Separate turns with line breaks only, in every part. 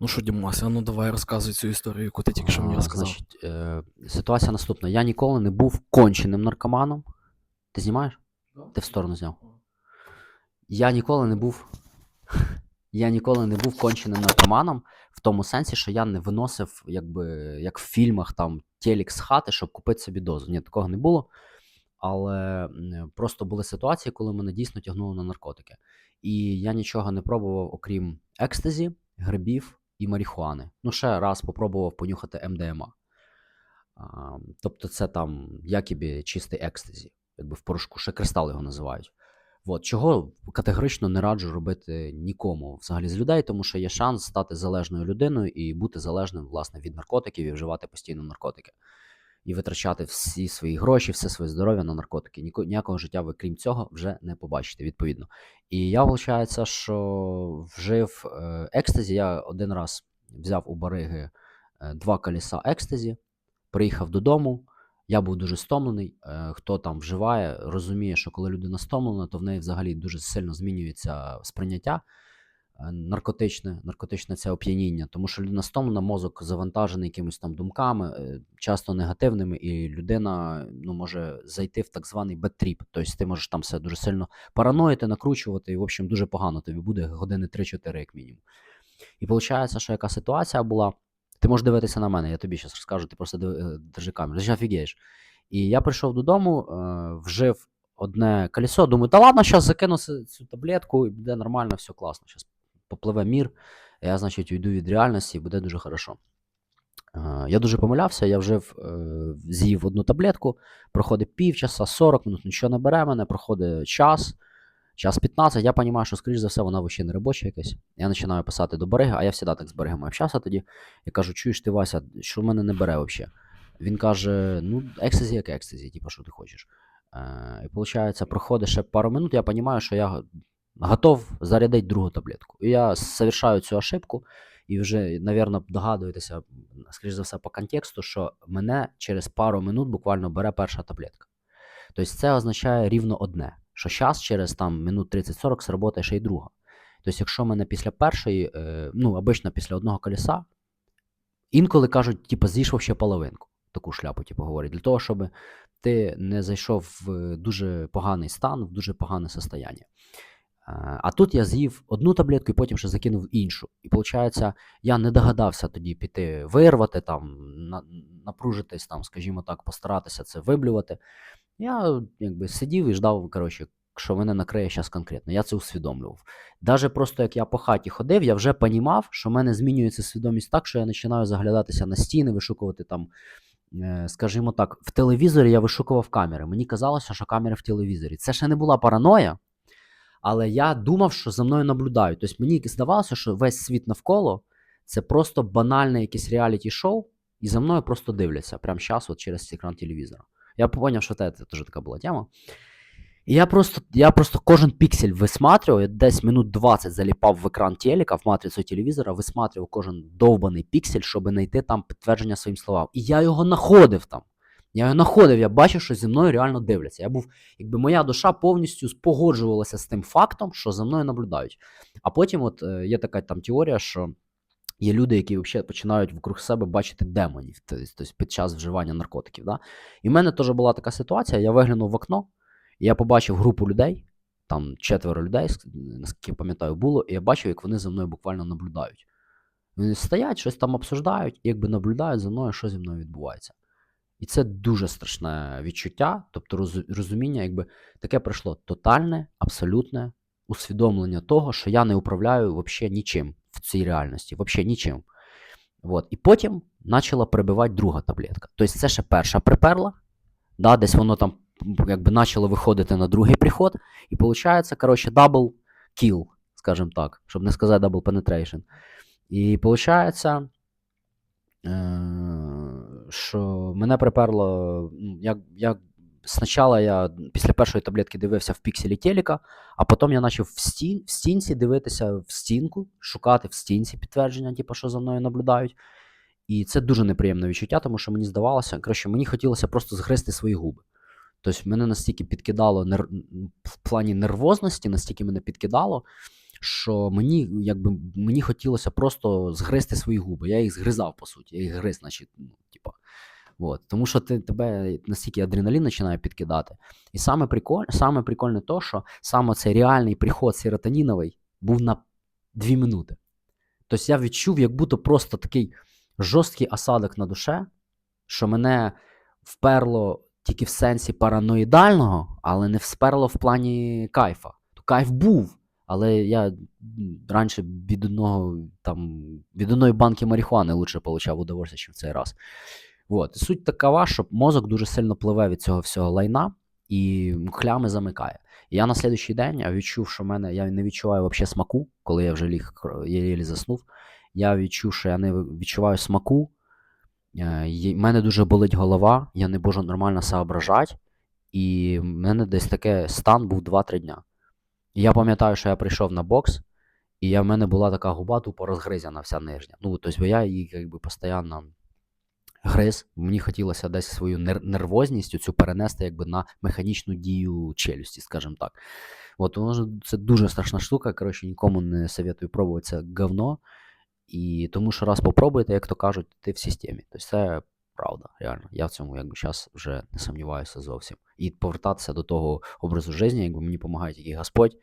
Ну що, Дімася, ну давай розказуй цю історію, яку ти тільки що мені розказав.
Значить, е, ситуація наступна. Я ніколи не був конченим наркоманом. Ти знімаєш? Ти в сторону зняв. Я ніколи не був. Я ніколи не був конченим наркоманом в тому сенсі, що я не виносив, якби, як в фільмах, там, телек з хати, щоб купити собі дозу. Ні, такого не було. Але просто були ситуації, коли мене дійсно тягнуло на наркотики. І я нічого не пробував, окрім екстазі, грибів і марихуани. Ну, ще раз попробував понюхати МДМА. А, тобто, це там якібі чистий екстазі, якби в порошку, ще кристал його називають. От, чого категорично не раджу робити нікому взагалі з людей, тому що є шанс стати залежною людиною і бути залежним власне від наркотиків і вживати постійно наркотики. І витрачати всі свої гроші, все своє здоров'я на наркотики. Ніко- Ніякого життя ви, крім цього, вже не побачите, відповідно. І я, виходить, що вжив е, екстазі. Я один раз взяв у бариги е, два коліса екстазі, приїхав додому. Я був дуже стомлений. Е, хто там вживає, розуміє, що коли людина стомлена, то в неї взагалі дуже сильно змінюється сприйняття наркотичне, наркотичне це оп'яніння, тому що людина стомлена, мозок завантажений якимись там думками, е, часто негативними, і людина ну, може зайти в так званий беттріп. Тобто ти можеш там все дуже сильно параноїти, накручувати, і, в общем, дуже погано тобі буде години 3-4, як мінімум. І виходить, що яка ситуація була. Ти можеш дивитися на мене, я тобі зараз розкажу, ти просто е, держи камеру. Ти офігієш. І я прийшов додому, е, вжив одне колесо, думаю, та ладно, зараз закину цю таблетку, і буде нормально, все класно. Зараз попливе мір, я, значить, уйду від реальності і буде дуже хорошо. Я дуже помилявся, я вжив, е, з'їв одну таблетку, проходить півчаса, 40 минут, нічого не бере мене, проходить час, час 15, я розумію, що, скоріш за все, вона взагалі не робоча якась. Я починаю писати до Берега, а я завжди так з Берегом общався тоді. Я кажу, чуєш ти, Вася, що в мене не бере взагалі? Він каже: ну, екстазі як екстазі, типу, що ти хочеш. Е, і виходить, проходить ще пару минут, я розумію, що я готов зарядити другу таблетку. І я совершаю цю ошибку, і вже, напевно, догадуєтеся, скоріш за все, по контексту, що мене через пару минут буквально бере перша таблетка. Тобто це означає рівно одне, що зараз через там минут 30-40 сработає ще й друга. Тобто, якщо мене після першої, е, ну, обично після одного колеса, інколи кажуть, типу, з'їж ще половинку, таку шляпу, типу, говорять, для того, щоб ти не зайшов в дуже поганий стан, в дуже погане состояння. Е, А тут я з'їв одну таблетку і потім ще закинув іншу. І виходить, я не догадався тоді піти вирвати, там, напружитись, там, скажімо так, постаратися це виблювати. Я якби сидів і ждав, коротше, що мене накриє зараз конкретно. Я це усвідомлював. Даже просто як я по хаті ходив, я вже понімав, що в мене змінюється свідомість так, що я починаю заглядатися на стіни, вишукувати там. е, Скажімо так, в телевізорі я вишукував камери. Мені казалося, що камери в телевізорі. Це ще не була параноя, але я думав, що за мною наблюдають. Тобто мені здавалося, що весь світ навколо це просто банальне якесь реаліті-шоу, і за мною просто дивляться прямо зараз, от через екран телевізора. Я зрозумів, що це, теж така була тема. І я просто, я просто кожен піксель висматривав, я десь минут 20 заліпав в екран телека, в матрицю телевізора, висматривав кожен довбаний піксель, щоб знайти там підтвердження своїм словам. І я його знаходив там. Я знаходив, я бачив, що зі мною реально дивляться. Я був, якби моя душа повністю спогоджувалася з тим фактом, що за мною наблюдають. А потім, от е, є така там теорія, що є люди, які взагалі починають вокруг себе бачити демонів, тобто під час вживання наркотиків. Да? І в мене теж була така ситуація, я виглянув в окно, і я побачив групу людей, там четверо людей, наскільки я пам'ятаю, було, і я бачив, як вони за мною буквально наблюдають. Вони стоять, щось там обсуждають, і якби наблюдають за мною, що зі мною відбувається. І це дуже страшне відчуття, тобто розуміння, якби таке пройшло тотальне, абсолютне усвідомлення того, що я не управляю взагалі нічим в цій реальності, взагалі нічим. От. І потім почала прибивати друга таблетка. Тобто це ще перша приперла, да, десь воно там якби почало виходити на другий приход, і виходить, коротше, double kill, скажімо так, щоб не сказати double penetration. І виходить, що мене приперло, ну, як, як спочатку я після першої таблетки дивився в пікселі телека, а потім я почав в, стін, в стінці дивитися в стінку, шукати в стінці підтвердження, типу, що за мною наблюдають. І це дуже неприємне відчуття, тому що мені здавалося, коротше, мені хотілося просто згризти свої губи. Тобто мене настільки підкидало нер... в плані нервозності, настільки мене підкидало, що мені, якби, мені хотілося просто згризти свої губи. Я їх згризав, по суті. Я їх гриз, значить, типа. От. Тому що ти, тебе настільки адреналін починає підкидати. І саме прикольне, саме прикольне то, що саме цей реальний приход серотоніновий був на 2 минути. Тобто я відчув, як будто просто такий жорсткий осадок на душе, що мене вперло тільки в сенсі параноїдального, але не всперло в плані кайфа. То кайф був, але я раніше від одного там від одної банки марихуани лучше получав удовольствие, ніж в цей раз. От. Суть такова, що мозок дуже сильно пливе від цього всього лайна і хлями замикає. І я на слідуючий день відчув, що в мене я не відчуваю взагалі смаку, коли я вже ліг, я заснув. Я відчув, що я не відчуваю смаку. У мене дуже болить голова, я не можу нормально соображати. І в мене десь таке стан був 2-3 дня. І я пам'ятаю, що я прийшов на бокс, і я, в мене була така губа тупо розгризена вся нижня. Ну, тобто я її якби постійно гриз. Мені хотілося десь свою нер- нервозність цю перенести якби на механічну дію челюсті, скажімо так. От це дуже страшна штука. Коротше, нікому не советую пробувати це говно. І тому що раз попробуєте, як то кажуть, ти в системі. Тобто це правда, реально. Я в цьому якби зараз вже не сумніваюся зовсім. І повертатися до того образу життя, якби мені допомагає тільки Господь.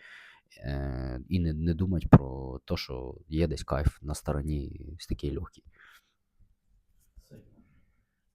Е, і не, не думати про те, що є десь кайф на стороні такий легкий.